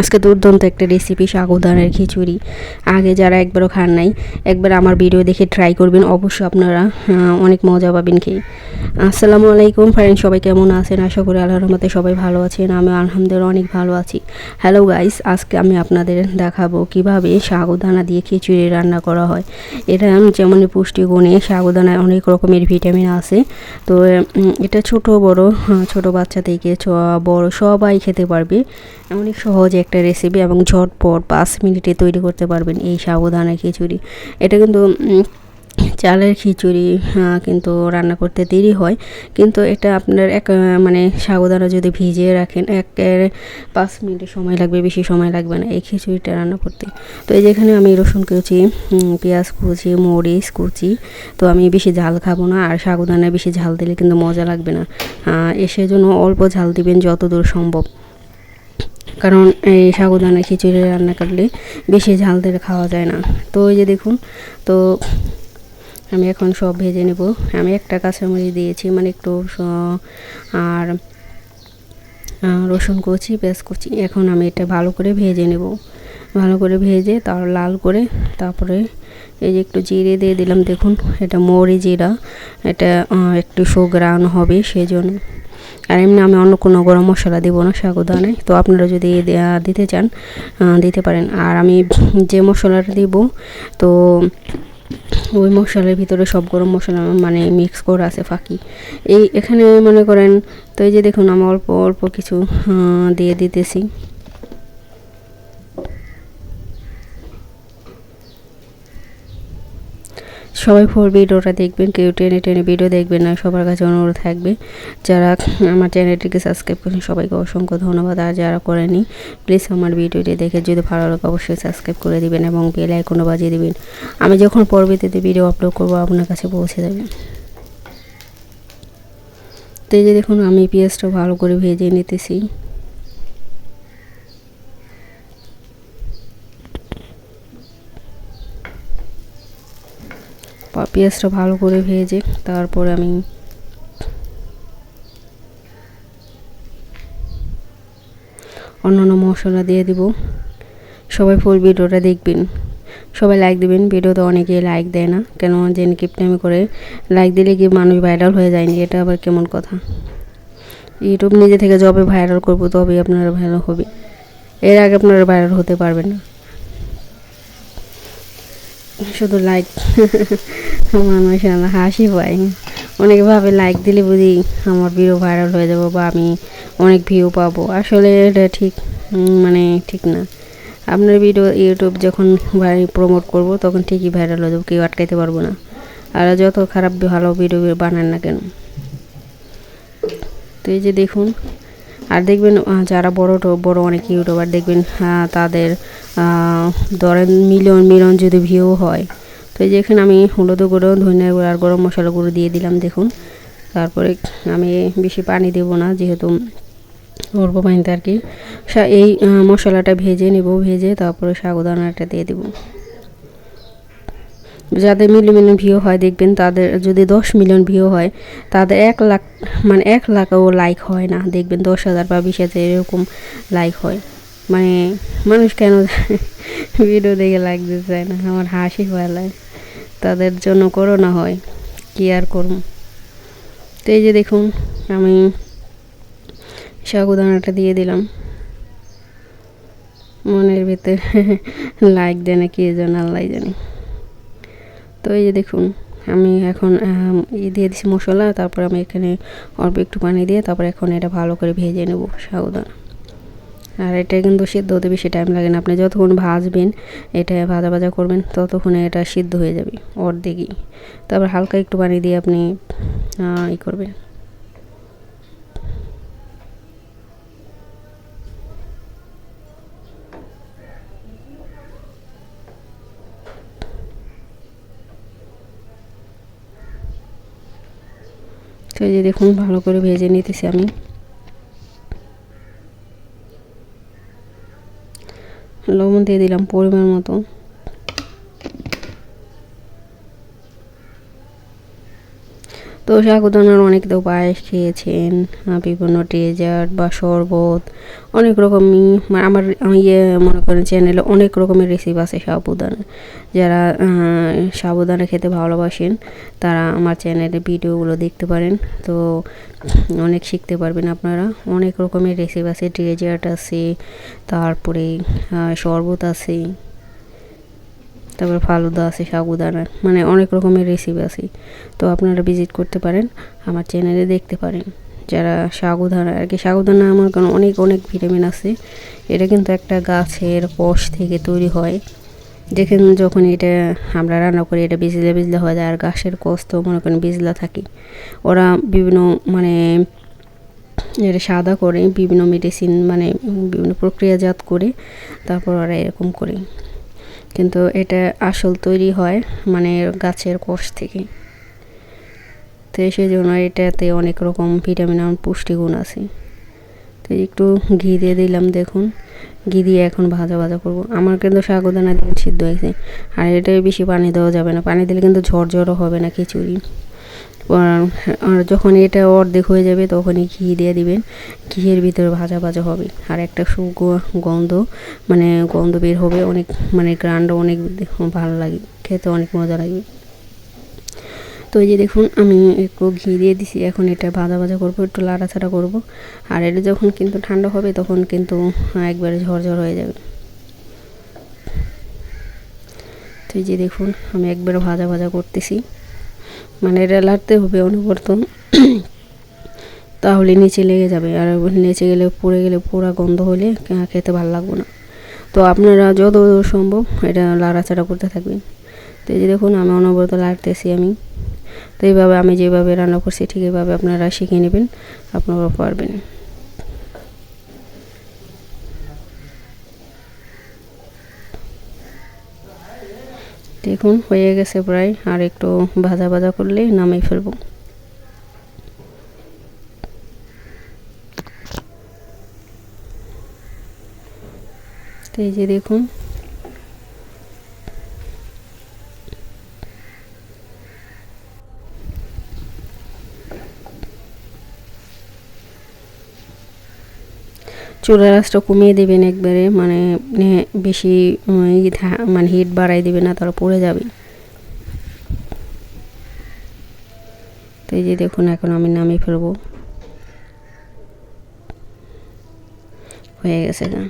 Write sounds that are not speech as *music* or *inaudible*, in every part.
আজকে দুর্দান্ত একটা রেসিপি সাগুদানের খিচুড়ি। আগে যারা একবারও খান নাই একবার আমার ভিডিও দেখে ট্রাই করবেন অবশ্যই আপনারা অনেক মজা পাবেন খেয়ে। আসসালামু আলাইকুম ফ্রেন্ড সবাই কেমন আছেন? আশা করি আল্লাহর রহমতে সবাই ভালো আছেন আমি আলহামদুলিল্লাহ অনেক ভালো আছি। হ্যালো গাইস আজকে আমি আপনাদের দেখাবো কীভাবে সাগুদানা দিয়ে খিচুড়ি রান্না করা হয়। এটা যেমন পুষ্টিগুণে সাগুদানায় অনেক রকমের ভিটামিন আছে। তো এটা ছোট বড় হ্যাঁ, ছোট বাচ্চা থেকে বড় সবাই খেতে পারবে। অনেক সহজ একটা রেসিপি এবং ঝটপট পাঁচ মিনিটে তৈরি করতে পারবেন এই সাবুদানা খিচুড়ি। এটা কিন্তু চালের খিচুড়ি কিন্তু রান্না করতে দেরি হয়। কিন্তু এটা আপনার এক মানে সাবুদানা যদি ভিজিয়ে রাখেন এক পাঁচ মিনিট সময় লাগবে, বেশি সময় লাগবে না এই খিচুড়িটা রান্না করতে। তো এই যেখানে আমি রসুন কুচি পেঁয়াজ কুচি, মরিচ কুচি, তো আমি বেশি ঝাল খাব না। আর সাবুদানায় বেশি ঝাল দিলে কিন্তু মজা লাগবে না। এসে জন্য অল্প ঝাল দিবেন যতদূর সম্ভব। কারণ এই সাবুদানা খিচুড়ি রান্না করলে বেশি ঝাল দিয়ে খাওয়া যায় না। তো ওই যে দেখুন, তো আমি এখন সব ভেজে নেব। আমি একটা কাঁচামরিচ দিয়েছি মানে একটু আর রসুন কুচি, পেঁয়াজ কুচি। এখন আমি এটা ভালো করে ভেজে নেব। ভালো করে ভেজে তার লাল করে তারপরে এই যে একটু জিরে দিয়ে দিলাম। দেখুন, এটা মৌরি জিরা। এটা একটু সুগ্রান হবে সেই জন্য আর এমনি আমি অন্য কোনো গরম মশলা দেবো না সাগুদানায় তো আপনারা যদি দিতে চান দিতে পারেন। আর আমি যে মশলাটা দিব, তো ওই মশলার ভিতরে সব গরম মশলা মানে মিক্স করে আছে ফাঁকি। এই এখানে মনে করেন, তো এই যে দেখুন, আমি অল্প অল্প কিছু দিয়ে দিতেছি। সবাই ফুল ভিডিওটা দেখবেন, কেউ টেনে টেনে ভিডিও দেখবেন না, সবার কাছে অনুরোধ থাকবে। যারা আমার চ্যানেলটিকে সাবস্ক্রাইব করেন, সবাইকে অসংখ্য ধন্যবাদ। আর যারা করেনি প্লিজ আমার ভিডিওটি দেখে যদি ভালো লাগে, অবশ্যই সাবস্ক্রাইব করে দিবেন এবং বেল আইকনও বাজিয়ে দিবেন। আমি যখন পরবর্তীতে ভিডিও আপলোড করব, আপনার কাছে পৌঁছে যাবে। তো এই যে দেখুন, আমি পেঁয়াজটা ভালো করে ভেজে নিতেছি। পেঁয়াজটা ভালো করে ভেজে তারপর আমি অন্যান্য মশলা দিয়ে দিব। সবাই ফুল ভিডিওটা দেখবেন। সবাই লাইক দিবেন। ভিডিওতে অনেকে লাইক দেয় না। কেন জেনে কিপটামি করে লাইক দিলে কি মানুষ ভাইরাল হয়ে যায়নি এটা আবার কেমন কথা? ইউটিউব নিজে থেকে যবে ভাইরাল করব তবেই আপনারা ভাইরাল হবে। এর আগে আপনারা ভাইরাল হতে পারবেন না। শুধু লাইক আমার মাসাল্লাহ হাসি পাই অনেকে ভাবে লাইক দিলে বুঝি আমার ভিডিও ভাইরাল হয়ে যাব বা আমি অনেক ভিউ পাবো। আসলে এটা ঠিক মানে ঠিক না। আপনার ভিডিও ইউটিউব যখন ভাই প্রমোট করব, তখন ঠিকই ভাইরাল হয়ে যাব, কেউ আটকাইতে পারব না। আর যত খারাপ, ভালো ভিডিও বানান না কেন। তো এই যে দেখুন আর দেখবেন যারা বড় বড় অনেক ইউটিউবার দেখবেন তাদের ধরেন মিলন মিলিয়ন যদি ভিউ হয়। তো এই যে এখানে আমি হলুদ গুঁড়ো, ধনিয়া গুঁড়ো আর গরম মশলা গুঁড়ো দিয়ে দিলাম, দেখুন। তারপরে আমি বেশি পানি দেব না, যেহেতু অল্প পানিতে আর কি। এই মশলাটা ভেজে নেব, ভেজে তারপরে সাগুদানাটা দিয়ে দেবো। যাদের মিলিয়ন মিলিয়ন ভিউ হয়, দেখবেন তাদের যদি দশ মিলিয়ন ভিউ হয়, তাদের এক লাখ মানে এক লাখও লাইক হয় না। দেখবেন দশ হাজার বা বিশ হাজার এরকম লাইক হয়। মানে মানুষ কেন *laughs* ভিডিও দেখে লাইক দিতে চায় না? আমার হাসি পালায় তাদের জন্য করোনা হয়, কি আর করুন তো এই যে দেখুন, আমি সাগুদানাটা দিয়ে দিলাম। মনের ভিতরে *laughs* লাইক দেয় না, কে জানে আল্লাহ জানে। তো এই যে দেখুন, আমি এখন দিয়ে দিচ্ছি মশলা, তারপর আমি এখানে অল্প একটু পানি দিয়ে তারপর এখন এটা ভালো করে ভেজে নেব সাবধান আর এটা কিন্তু সিদ্ধ হতে বেশি টাইম লাগে না। আপনি যতক্ষণ ভাজবেন, এটা ভাজা ভাজা করবেন, ততক্ষণে এটা সিদ্ধ হয়ে যাবে অর্ধেকই। তারপর হালকা একটু পানি দিয়ে আপনি ই করবেন। তো এই যে দেখুন ভালো করে ভেজে নিতেছি আমি। লবণ দিয়ে দিলাম পরিমাণ মতো। তো সাগুদানার অনেক তো পায়েস খেয়েছেন বিভিন্ন ডেজার্ট বা শরবত, অনেক রকমই আমার ইয়ে মনে করেন চ্যানেলে অনেক রকমের রেসিপি আছে সাবুদানা যারা সাবুদানা খেতে ভালোবাসেন, তারা আমার চ্যানেলে ভিডিওগুলো দেখতে পারেন। তো অনেক শিখতে পারবেন আপনারা। অনেক রকমের রেসিপি আছে ডেজার্ট আছে, তারপরে শরবত আছে। তারপরে ফালুদা আছে, সাগুদানা মানে অনেক রকমের রেসিপি আছে। তো আপনারা ভিজিট করতে পারেন, আমার চ্যানেলে দেখতে পারেন। যারা সাগুদানা আর কি সাগুদানা আমার কারণ অনেক অনেক ভিটামিন আছে। এটা কিন্তু একটা গাছের কষ থেকে তৈরি হয়। দেখেন যখন এটা আমরা রান্না করি, এটা বিজলে বিজলে হয়ে যায় আর গাছের কষ তো মনে করেন বিজলা থাকে। ওরা বিভিন্ন মানে এটা সাদা করে, বিভিন্ন মেডিসিন মানে বিভিন্ন প্রক্রিয়াজাত করে, তারপর ওরা এরকম করে। কিন্তু এটা আসল তৈরি হয় মানে গাছের কোষ থেকে। তো সেই জন্য এটাতে অনেক রকম ভিটামিন আর পুষ্টিগুণ আছে। তো একটু ঘি দিয়ে দিলাম, দেখুন। ঘি দিয়ে এখন ভাজা ভাজা করব। আমার কিন্তু সাগুদানা দিয়ে সিদ্ধ হয়েছে। আর এটা বেশি পানি দেওয়া যাবে না। পানি দিলে কিন্তু ঝরঝরও হবে না খিচুড়ি। আর যখন এটা অর্ধেক হয়ে যাবে তখনই ঘি দিয়ে দিবেন। ঘিয়ের ভিতরে ভাজা ভাজা হবে। আর একটা সুগো গন্ধ মানে গন্ধ বের হবে। অনেক মানে গ্রান্ড অনেক ভালো লাগে। খেতে অনেক মজা লাগবে। তো এই যে দেখুন, আমি একটু ঘি দিয়ে দিছি। এখন এটা ভাজা ভাজা করব, একটু লাড়াছাড়া করব। আর এটা যখন কিন্তু ঠান্ডা হবে তখন কিন্তু একবারে ঝরঝর হয়ে যাবে। তো এই যে দেখুন, আমি একবারে ভাজা ভাজা করতেছি। মানে এটা লাড়তে হবে অনবরত তাহলে নিচে লেগে যাবে। আর নিচে গেলে, পড়ে গেলে পোড়া গন্ধ হলে খেতে ভালো লাগবে না। তো আপনারা যত সম্ভব এটা লাড়াচাড়া করতে থাকবেন। তো এই যে দেখুন, আমি অনবরত লাড়তেছি আমি। তো এইভাবে আমি যেভাবে রান্না করছি, ঠিক এইভাবে আপনারা শিখে নেবেন আপনারা পারবেন। দেখুন হয়ে গেছে প্রায়। আর একটু ভাজা ভাজা করলেই নামিয়ে ফেলব। এই যে দেখুন চুলার আঁচটা কমিয়ে দেবেন একবারে মানে বেশি মানে হিট বাড়াই দেবে না তারা পড়ে যাবে। তো এই যে দেখুন, এখন আমি নামিয়ে ফেলব। হয়ে গেছে না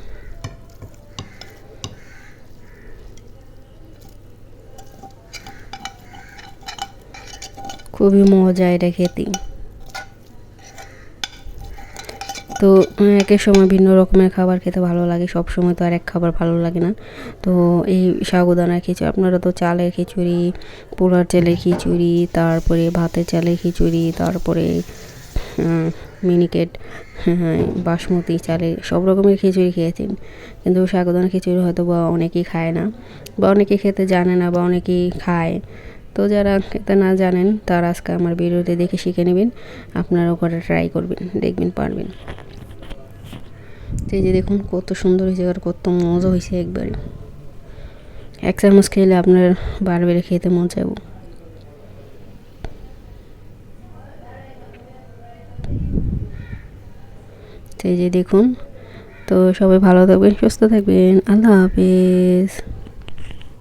খুবই মজা এটা খেতে। তো এক এক সময় ভিন্ন রকমের খাবার খেতে ভালো লাগে, সব সময় তো আর এক খাবার ভালো লাগে না। তো এই সাগুদানার খিচুড়ি, আপনারা তো চালের খিচুড়ি, পোলার চালের খিচুড়ি, তারপরে ভাতের চালের খিচুড়ি, তারপরে মিনিকেট বাসমতি চালের সব রকমের খিচুড়ি খেয়েছেন কিন্তু সাগুদানা খিচুড়ি হয়তো বা অনেকেই খায় না, বা অনেকে খেতে জানে না, বা অনেকেই খায়। তো যারা খেতে না জানেন, তারা আজকে আমার ভিডিওতে দেখে শিখে নেবেন, আপনারাও করে ট্রাই করবেন, দেখবেন, পারবেন। তো এই যে দেখুন, কত সুন্দর হয়েছে, আর কত মজা হয়েছে একবারে। এক চামচ খেলে আপনার বার বারবারে খেতে মন চাইব। তো এই যে দেখুন, তো সবাই ভালো থাকবেন, সুস্থ থাকবেন। আল্লাহ হাফেজ।